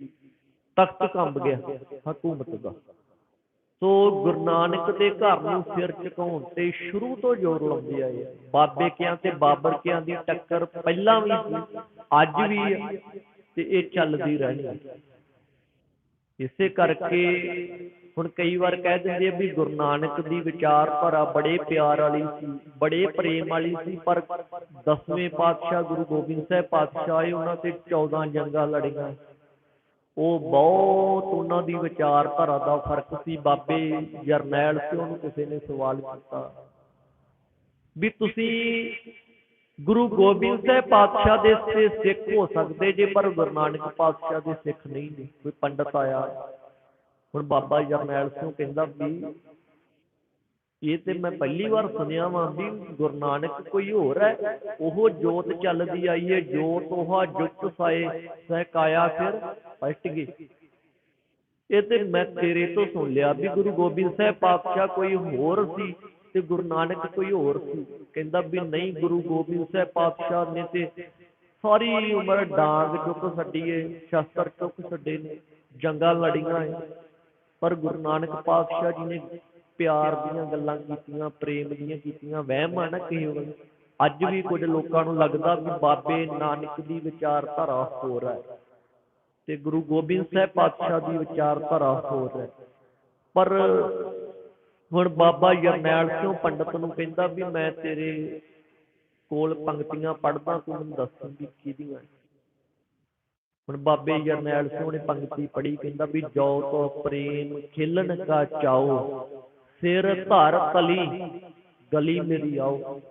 ਤਖਤ ਕੰਬ ਗਿਆ, ਹਕੂਮਤ ਦਾ। ਸੋ ਗੁਰੂ ਨਾਨਕ ਦੇ ਘਰ ਨੂੰ ਸਿਰ ਝੁਕਾਉਣ ਤੇ ਸ਼ੁਰੂ ਤੋਂ ਜ਼ੋਰ ਲਾਉਂਦੇ ਆਏ। ਆ। ਬਾਬੇ ਕਿਆਂ ਤੇ ਬਾਬਰ ਕਿਆਂ ਦੀ ਟੱਕਰ ਪਹਿਲਾਂ ਵੀ ਸੀ, ਅੱਜ ਵੀ ਤੇ ਇਹ ਚੱਲਦੀ ਰਹਿਣੀ। ਹੈ ਇਸੇ ਕਰਕੇ ਹੁਣ ਕਈ ਵਾਰ ਕਹਿ ਦਿੰਦੇ ਆ ਵੀ ਗੁਰੂ ਨਾਨਕ ਦੀ ਵਿਚਾਰਧਾਰਾ ਬੜੇ ਪਿਆਰ ਵਾਲੀ ਸੀ, ਬੜੇ ਪ੍ਰੇਮ ਵਾਲੀ ਸੀ, ਪਰ ਦਸਵੇਂ ਪਾਤਸ਼ਾਹ ਗੁਰੂ ਗੋਬਿੰਦ ਸਾਹਿਬ ਪਾਤਸ਼ਾਹ ਆਏ, ਉਹਨਾਂ ਤੇ 14 ਜੰਗਾਂ ਲੜੀਆਂ। ਉਹ ਬਹੁਤ ਉਹਨਾਂ ਦੀ ਵਿਚਾਰਧਾਰਾ ਦਾ ਫ਼ਰਕ ਸੀ, ਬਾਬੇ ਜਰਨੈਲ ਸਿੰਘ ਉਹਨੂੰ ਕਿਸੇ ਨੇ ਸਵਾਲ ਕੀਤਾ। ਵੀ ਤੁਸੀਂ ਗੁਰੂ ਗੋਬਿੰਦ ਸਾਹਿਬ ਪਾਤਸ਼ਾਹ ਦੇ ਸਿੱਖ ਹੋ ਸਕਦੇ ਜੇ, ਪਰ ਗੁਰੂ ਨਾਨਕ ਪਾਤਸ਼ਾਹ ਦੇ ਸਿੱਖ ਨਹੀਂ ਨੇ, ਕੋਈ ਪੰਡਤ ਆਇਆ। ਹੁਣ ਬਾਬਾ ਜਰਨੈਲ ਸਿੰਘ ਕਹਿੰਦਾ ਵੀ ਇਹ ਤੇ ਮੈਂ ਪਹਿਲੀ ਵਾਰ ਸੁਣਿਆ ਵਾਂ ਵੀ ਗੁਰੂ ਨਾਨਕ ਕੋਈ ਹੋਰ ਹੈ। ਉਹ ਜੋਤ ਚੱਲਦੀ ਆਈ ਹੈ ਜੋਤ ਉਹ ਜੁਗਤ ਸਾਏ ਸਹਿ ਫਿਰ ਪਲਟ ਗਈ। ਇਹ ਤੇ ਮੈਂ ਤੇਰੇ ਤੋਂ ਸੁਣ ਲਿਆ ਵੀ ਗੁਰੂ ਗੋਬਿੰਦ ਸਾਹਿਬ ਪਾਤਸ਼ਾਹ ਕੋਈ ਹੋਰ ਸੀ ਤੇ ਗੁਰੂ ਨਾਨਕ ਕੋਈ ਹੋਰ ਸੀ। ਕਹਿੰਦਾ ਵੀ ਨਹੀਂ, ਗੁਰੂ ਗੋਬਿੰਦ ਸਾਹਿਬ ਪਾਤਸ਼ਾਹ ਨੇ ਤੇ ਸਾਰੀ ਉਮਰ ਡਾਂਗ ਚੁੱਕ ਛੱਡੀਏ ਸ਼ਸਤਰ ਚੁੱਕ ਛੱਡੇ ਨੇ, ਜੰਗਾਂ ਲੜੀਆਂ ਏ। ਪਰ ਗੁਰੂ ਨਾਨਕ ਪਾਤਸ਼ਾਹ ਜੀ ਨੇ ਪਿਆਰ ਦੀਆਂ ਗੱਲਾਂ ਕੀਤੀਆਂ, ਪ੍ਰੇਮ ਦੀਆਂ ਕੀਤੀਆਂ, ਵਹਿਮ ਆ ਨਾ ਕਿਸੇ ਅੱਜ ਵੀ ਕੁਝ ਲੋਕਾਂ ਨੂੰ ਲੱਗਦਾ ਵੀ ਬਾਬੇ ਨਾਨਕ ਦੀ ਵਿਚਾਰਧਾਰਾ ਹੋਰ ਹੈ ਤੇ ਗੁਰੂ ਗੋਬਿੰਦ ਸਾਹਿਬ ਪਾਤਸ਼ਾਹ ਦੀ ਵਿਚਾਰਧਾਰਾ ਹੋਰ ਹੈ। ਪਰ ਹੁਣ ਬਾਬਾ ਜਰਨੈਲ ਸਿੰਘ ਪੰਡਤ ਨੂੰ ਕਹਿੰਦਾ ਵੀ ਮੈਂ ਤੇਰੇ ਕੋਲ ਪੰਕਤੀਆਂ ਪੜ੍ਹਦਾ, ਤੂੰ ਮੈਨੂੰ ਦੱਸ ਵੀ ਕਿਹਦੀਆਂ ਹੁਣ ਬਾਬੇ ਜਰਨੈਲ ਸਿੰਘ ਨੇ ਪੰਕਤੀ ਪੜ੍ਹੀ ਕਹਿੰਦਾ ਵੀ ਜੋ ਤੋ ਪ੍ਰੇਮ ਖੇਲਣ ਕਾ ਚਾਓ ਸਿਰ ਧਰ ਤਲੀ ਗਲੀ ਮੇਰੀ ਆਓ।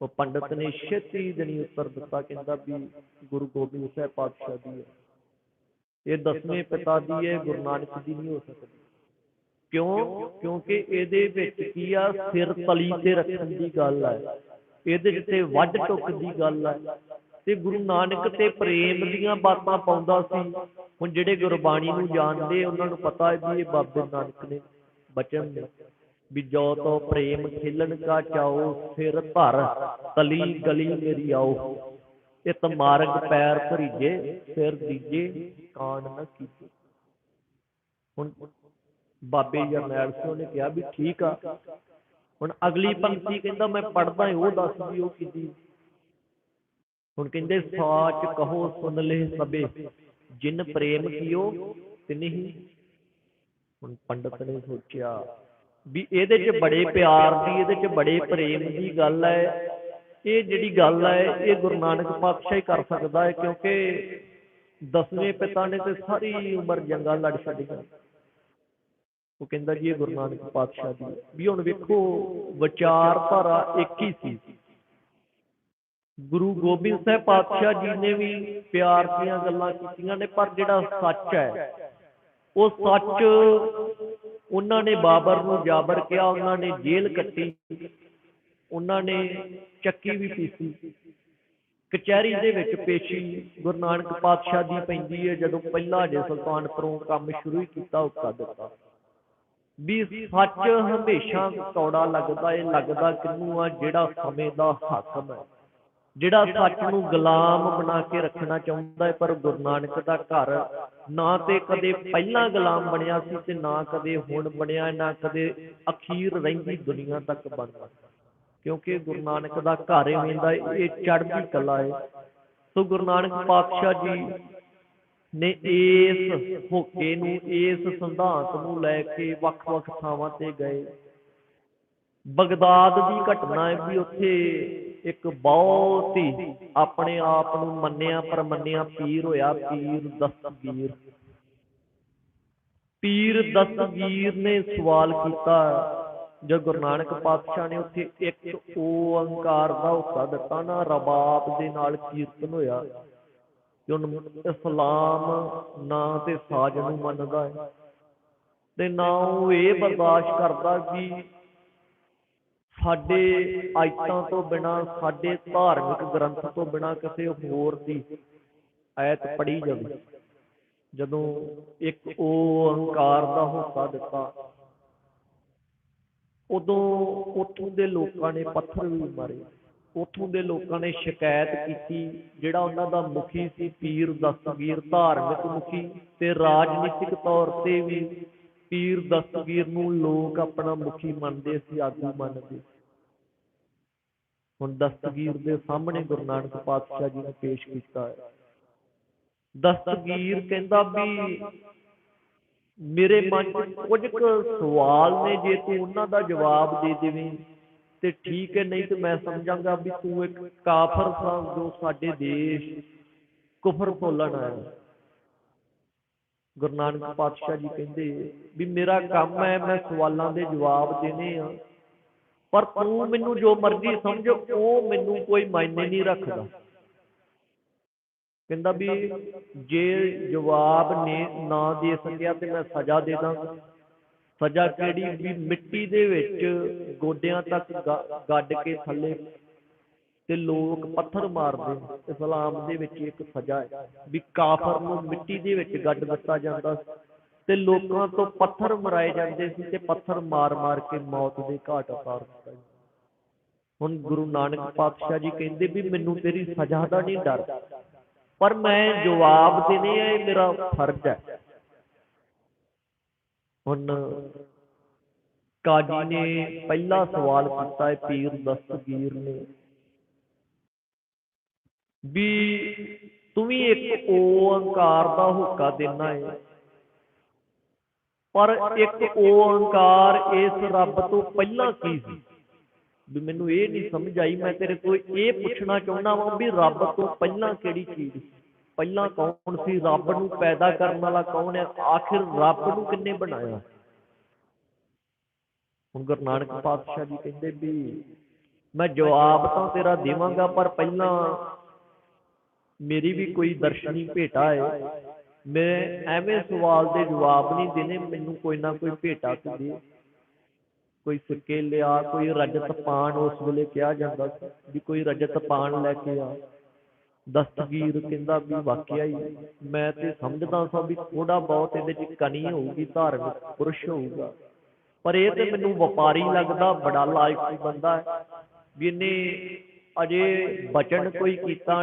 ਉਹ ਪੰਡਤ ਨੇ ਛੇਤੀ ਜਣੀ ਉੱਤਰ ਦਿੱਤਾ ਕਹਿੰਦਾ ਵੀ ਗੁਰੂ ਗੋਬਿੰਦ ਸਾਹਿਬ ਪਾਤਸ਼ਾਹ ਦੀ ਹੈ। ਇਹ ਦਸਵੇਂ ਪਿਤਾ ਦੀ ਹੈ ਗੁਰੂ ਨਾਨਕ ਦੀ ਨਹੀਂ ਹੋ ਸਕਦੀ। ਕਿਉਂ? ਕਿਉਂਕਿ ਇਹਦੇ ਵਿੱਚ ਕੀ ਆ? ਸਿਰ ਤਲੀ ਤੇ ਰੱਖਣ ਦੀ ਗੱਲ ਹੈ ਇਹਦੇ ਵਿੱਚ ਤੇ ਵੱਡ ਟੁੱਕ ਦੀ ਗੱਲ ਹੈ ਤੇ ਗੁਰੂ ਨਾਨਕ ਤੇ ਪ੍ਰੇਮ ਦੀਆਂ ਬਾਤਾਂ ਪਾਉਂਦਾ ਸੀ। ਹੁਣ ਜਿਹੜੇ ਗੁਰਬਾਣੀ ਨੂੰ ਜਾਣਦੇ, ਉਹਨਾਂ ਨੂੰ ਪਤਾ ਹੈ ਵੀ ਇਹ ਬਾਬੇ ਨਾਨਕ ਨੇ। ਬਚਨ ਨੇ ਵੀ ਜੋ ਤੋ ਪ੍ਰੇਮ ਖੇਲਣ ਕਾ ਚਾਓ ਸਿਰ ਧਰ ਤਲੀ ਗਲੀ ਮੇਰੀ ਆਓ। ਇਤ ਮਾਰਗ ਪੈਰ ਭਰੀਜੇ ਸਿਰ ਦੀਜੇ ਕਾਣ ਨਾ ਕੀਜੇ ਹੁਣ ਬਾਬੇ ਜਰਨੈਲ ਸਿੰਘ ਨੇ ਕਿਹਾ ਵੀ ਠੀਕ ਆ। ਹੁਣ ਅਗਲੀ ਪੰਕਤੀ ਕਹਿੰਦਾ, ਮੈਂ ਪੜਦਾ ਉਹ ਦੱਸ ਵੀ ਉਹ ਕਿਦੀ। ਹੁਣ ਕਹਿੰਦੇ ਸਾਚ ਕਹੋ ਸੁਣ ਲੈ ਸਭੇ, ਜਿਨ ਪ੍ਰੇਮ ਕੀਓ ਤਿਨਹੀ ਹੁਣ ਪੰਡਤ ਨੇ ਸੋਚਿਆ ਵੀ ਇਹਦੇ 'ਚ ਬੜੇ ਪਿਆਰ ਦੀ, ਇਹਦੇ 'ਚ ਬੜੇ ਪ੍ਰੇਮ ਦੀ ਗੱਲ ਹੈ। ਇਹ ਜਿਹੜੀ ਗੱਲ ਹੈ, ਇਹ ਗੁਰੂ ਨਾਨਕ ਪਾਤਸ਼ਾਹ ਹੀ ਕਰ ਸਕਦਾ ਹੈ ਕਿਉਂਕਿ ਦਸਵੇਂ ਪਿਤਾ ਨੇ ਤੇ ਸਾਰੀ ਉਮਰ ਜੰਗਾਂ ਲੜ ਛੱਡੀਆਂ। ਉਹ ਕਹਿੰਦਾ ਜੀ ਇਹ ਗੁਰੂ ਨਾਨਕ ਪਾਤਸ਼ਾਹ ਦੀ ਵੀ ਹੁਣ ਵੇਖੋ ਵਿਚਾਰਧਾਰਾ ਇੱਕ ਹੀ ਸੀ। ਗੁਰੂ ਗੋਬਿੰਦ ਸਾਹਿਬ ਪਾਤਸ਼ਾਹ ਜੀ ਨੇ ਵੀ ਪਿਆਰ ਦੀਆਂ ਗੱਲਾਂ ਕੀਤੀਆਂ ਨੇ, ਪਰ ਜਿਹੜਾ ਸੱਚ ਹੈ, ਉਹ ਸੱਚ ਉਹਨਾਂ ਨੇ ਬਾਬਰ ਨੂੰ ਜਾਬਰ ਕਿਹਾ, ਉਹਨਾਂ ਨੇ ਜੇਲ੍ਹ ਕੱਟੀ, ਉਹਨਾਂ ਨੇ ਚੱਕੀ ਵੀ ਪੀਸੀ ਕਚਹਿਰੀ ਦੇ ਵਿੱਚ ਪੇਸ਼ੀ ਗੁਰੂ ਨਾਨਕ ਪਾਤਸ਼ਾਹ ਦੀ ਪੈਂਦੀ ਹੈ, ਜਦੋਂ ਪਹਿਲਾ ਜੇ ਸੁਲਤਾਨਪੁਰੋਂ ਕੰਮ ਸ਼ੁਰੂ ਹੀ ਕੀਤਾ, ਉਹ ਦਿੱਤਾ। ਵੀ ਸੱਚ ਹਮੇਸ਼ਾ ਕੌੜਾ ਲੱਗਦਾ ਏ, ਲੱਗਦਾ ਕਿੰਨੂੰ ਆ, ਜਿਹੜਾ ਸਮੇਂ ਦਾ ਹਾਕਮ ਹੈ। ਜਿਹੜਾ ਸੱਚ ਨੂੰ ਗੁਲਾਮ ਬਣਾ ਕੇ ਰੱਖਣਾ ਚਾਹੁੰਦਾ ਹੈ, ਪਰ ਗੁਰੂ ਨਾਨਕ ਦਾ ਘਰ ਨਾ ਤੇ ਕਦੇ ਪਹਿਲਾਂ ਗੁਲਾਮ ਬਣਿਆ ਸੀ ਤੇ ਨਾ ਕਦੇ ਹੁਣ ਬਣਿਆ, ਨਾ ਕਦੇ ਅਖੀਰ ਰਹਿੰਦੀ ਦੁਨੀਆ ਤੱਕ ਬਣਦਾ ਕਿਉਂਕਿ ਗੁਰੂ ਨਾਨਕ ਦਾ ਘਰ ਐਵੇਂ ਦਾ ਇਹ ਚੜ੍ਹਦੀ ਕਲਾ ਹੈ। ਸੋ ਗੁਰੂ ਨਾਨਕ ਪਾਤਸ਼ਾਹ ਜੀ ਨੇ ਇਸ ਹੋਕੇ ਨੂੰ, ਇਸ ਸਿਧਾਂਤ ਨੂੰ ਲੈ ਕੇ ਵੱਖ-ਵੱਖ ਥਾਵਾਂ ਤੇ ਗਏ। ਬਗਦਾਦ ਦੀ ਘਟਨਾ ਹੈ ਵੀ ਉੱਥੇ ਇੱਕ ਬਹੁਤ ਹੀ ਆਪਣੇ ਆਪ ਨੂੰ ਮੰਨਿਆ ਪਰ ਮੰਨਿਆ ਪੀਰ ਹੋਇਆ, ਪੀਰ ਦਸਤਗੀਰ। ਪੀਰ ਦਸਤਗੀਰ ਨੇ ਸਵਾਲ ਕੀਤਾ ਜਦ ਗੁਰੂ ਨਾਨਕ ਪਾਤਸ਼ਾਹ ਨੇ ਉੱਥੇ ਇੱਕ ਓੰਕਾਰ ਦਾ ਹੁਕਾ ਦਿੱਤਾ, ਨਾ ਰਬਾਬ ਦੇ ਨਾਲ ਕੀਰਤਨ ਹੋਇਆ, ਕਿ ਇਸਲਾਮ ਨਾ ਤੇ ਸਾਜ ਨੂੰ ਮੰਨਦਾ ਹੈ। ਤੇ ਨਾ ਉਹ ਇਹ ਬਰਦਾਸ਼ਤ ਕਰਦਾ ਕਿ ਸਾਡੇ ਆਇਤਾਂ ਤੋਂ ਬਿਨਾ, ਸਾਡੇ ਧਾਰਮਿਕ ਗ੍ਰੰਥ ਤੋਂ ਬਿਨਾ ਕਿਸੇ ਹੋਰ ਦੀ ਆਇਤ ਪੜੀ ਜਾਵੇ। ਜਦੋਂ ਇੱਕ ਓੰਕਾਰ ਦਾ ਹੋਕਾ ਦਿੱਤਾ, ਉਦੋਂ ਉੱਥੋਂ ਦੇ ਲੋਕਾਂ ਨੇ ਪੱਥਰ ਵੀ ਮਾਰੇ। ਉੱਥੋਂ ਦੇ ਲੋਕਾਂ ਨੇ ਸ਼ਿਕਾਇਤ ਕੀਤੀ, ਜਿਹੜਾ ਉਹਨਾਂ ਦਾ ਮੁਖੀ ਸੀ ਪੀਰ ਦਸਤਗੀਰ, ਧਾਰਮਿਕ ਮੁਖੀ ਤੇ ਰਾਜਨੀਤਿਕ ਤੌਰ ਤੇ ਵੀ ਪੀਰ ਦਸਤਗੀਰ ਨੂੰ ਲੋਕ ਆਪਣਾ ਮੁਖੀ ਮੰਨਦੇ ਸੀ, ਆਗੂ ਮੰਨਦੇ ਹੁਣ ਦਸਤਗੀਰ ਦੇ ਸਾਹਮਣੇ ਗੁਰੂ ਨਾਨਕ ਪਾਤਸ਼ਾਹ ਜੀ ਨੇ ਪੇਸ਼ ਕੀਤਾ ਹੈ। ਦਸਤਗੀਰ ਕਹਿੰਦਾ ਵੀ, ਮੇਰੇ ਮਨ 'ਚ ਕੁਝ ਕੁ ਸਵਾਲ ਨੇ, ਜੇ ਤੂੰ ਉਹਨਾਂ ਦਾ ਜਵਾਬ ਦੇ ਦੇਵੇਂ, ਤੇ ਠੀਕ ਹੈ, ਨਹੀਂ ਤੇ ਮੈਂ ਸਮਝਾਂਗਾ ਵੀ ਤੂੰ ਇੱਕ ਕਾਫਰ ਸਾਂ ਜੋ ਸਾਡੇ ਦੇਸ਼ ਕੁਫਰ ਤੋਲਣ ਆਇਆ। ਗੁਰੂ ਨਾਨਕ ਪਾਤਸ਼ਾਹ ਜੀ ਕਹਿੰਦੇ ਵੀ ਮੇਰਾ ਕੰਮ ਹੈ, ਮੈਂ ਸਵਾਲਾਂ ਦੇ ਜਵਾਬ ਦੇਣੇ ਆ। ਪਰ ਤੂੰ ਮੈਨੂੰ ਜੋ ਮਰਜ਼ੀ ਸਮਝ, ਉਹ ਮੈਨੂੰ ਕੋਈ ਮਾਇਨੇ ਨਹੀਂ ਰੱਖਦਾ। ਕਹਿੰਦਾ ਵੀ ਜੇ ਜਵਾਬ ਨੇ ਨਾ ਦੇ ਸਕਿਆ ਤੇ ਮੈਂ ਸਜ਼ਾ ਦੇ ਦਾਂਗਾ। ਸਜ਼ਾ ਕਿਹੜੀ? ਵੀ ਮਿੱਟੀ ਦੇ ਵਿੱਚ ਗੋਡਿਆਂ ਤੱਕ ਗ- ਗੱਡ ਕੇ ਥੱਲੇ ਤੇ ਲੋਕ ਪੱਥਰ ਮਾਰਦੇ ਨੇ। ਇਸਲਾਮ ਦੇ ਵਿੱਚ ਇੱਕ ਸਜ਼ਾ ਹੈ ਵੀ ਕਾਫਰ ਨੂੰ ਮਿੱਟੀ ਦੇ ਵਿੱਚ ਗੱਡ ਦਿੱਤਾ ਜਾਂਦਾ ਤੇ ਲੋਕਾਂ ਤੋਂ ਪੱਥਰ ਮਰਾਏ ਜਾਂਦੇ ਸੀ ਤੇ ਪੱਥਰ ਮਾਰ-ਮਾਰ ਕੇ ਮੌਤ ਦੇ ਘਾਟ ਉਤਾਰ ਦਿੱਤਾ ਹੁਣ ਗੁਰੂ ਨਾਨਕ ਪਾਤਸ਼ਾਹ ਜੀ ਕਹਿੰਦੇ ਵੀ ਮੈਨੂੰ ਤੇਰੀ ਸਜ਼ਾ ਦਾ ਨਹੀਂ ਡਰ, ਪਰ ਮੈਂ ਜਵਾਬ ਦੇਣੇ ਆ, ਇਹ ਮੇਰਾ ਫਰਜ਼ ਹੈ। ਹੁਣ ਕਾਜੀ ਨੇ ਪਹਿਲਾ ਸਵਾਲ ਕੀਤਾ ਹੈ ਪੀਰ ਦਸਤਗੀਰ ਨੇ। ਵੀ ਤੂੰ ਵੀ ਇੱਕ ਓੰਕਾਰ ਦਾ ਹੁਕਾ ਦੇਣਾ ਹੈ ਪਰ ਇੱਕ ਓੰਕਾਰ ਇਸ ਰੱਬ ਤੋਂ ਪਹਿਲਾਂ ਕੀ ਸੀ? ਵੀ ਮੈਨੂੰ ਇਹ ਨਹੀਂ ਸਮਝ ਆਈ, ਮੈਂ ਤੇਰੇ ਕੋਲ ਇਹ ਪੁੱਛਣਾ ਚਾਹੁੰਦਾ ਵਾਂ ਵੀ ਰੱਬ ਤੋਂ ਪਹਿਲਾਂ ਕਿਹੜੀ ਚੀਜ਼ ਸੀ? ਪਹਿਲਾਂ ਕੌਣ ਸੀ? ਰੱਬ ਨੂੰ ਪੈਦਾ ਕਰਨ ਵਾਲਾ ਕੌਣ ਹੈ? ਆਖਿਰ ਰੱਬ ਨੂੰ ਕਿੰਨੇ ਬਣਾਇਆ? ਹੁਣ ਗੁਰੂ ਨਾਨਕ ਪਾਤਸ਼ਾਹ ਜੀ ਕਹਿੰਦੇ ਵੀ ਮੈਂ ਜਵਾਬ ਤਾਂ ਤੇਰਾ ਦੇਵਾਂਗਾ, ਪਰ ਪਹਿਲਾਂ ਮੇਰੀ ਵੀ ਕੋਈ ਦਰਸ਼ਨੀ ਭੇਟਾ ਹੈ ਮੈਂ ਐਵੇਂ ਸਵਾਲ ਦੇ ਜਵਾਬ ਨਹੀਂ ਦੇਣੇ ਮੈਨੂੰ ਕੋਈ ਨਾ ਕੋਈ ਭੇਟਾ ਤੂੰ ਦੇ ਕੋਈ ਸਿੱਕੇ ਲਿਆ, ਕੋਈ ਰਜਤ ਪਾਣ ਉਸ ਵੇਲੇ ਕਿਹਾ ਜਾਂਦਾ ਸੀ ਵੀ ਕੋਈ ਰਜਤ ਪਾਣ ਲੈ ਕੇ ਆ। ਦਸਤਗੀਰ ਕਹਿੰਦਾ ਵੀ ਵਾਕਿਆ ਹੀ, ਮੈਂ ਤੇ ਸਮਝਦਾ ਸਾਂ ਵੀ ਥੋੜਾ ਬਹੁਤ ਇਹਦੇ ਚ ਕਣੀ ਹੋਊਗੀ, ਧਾਰਮਿਕ ਪੁਰਸ਼ ਹੋਊਗਾ। ਪਰ ਇਹ ਤੇ ਮੈਨੂੰ ਵਪਾਰੀ ਲੱਗਦਾ, ਬੜਾ ਲਾਇਕ ਬੰਦਾ ਹੈ। ਵੀ ਇਹਨੇ ਅਜੇ ਬਚਨ ਕੋਈ ਕੀਤਾ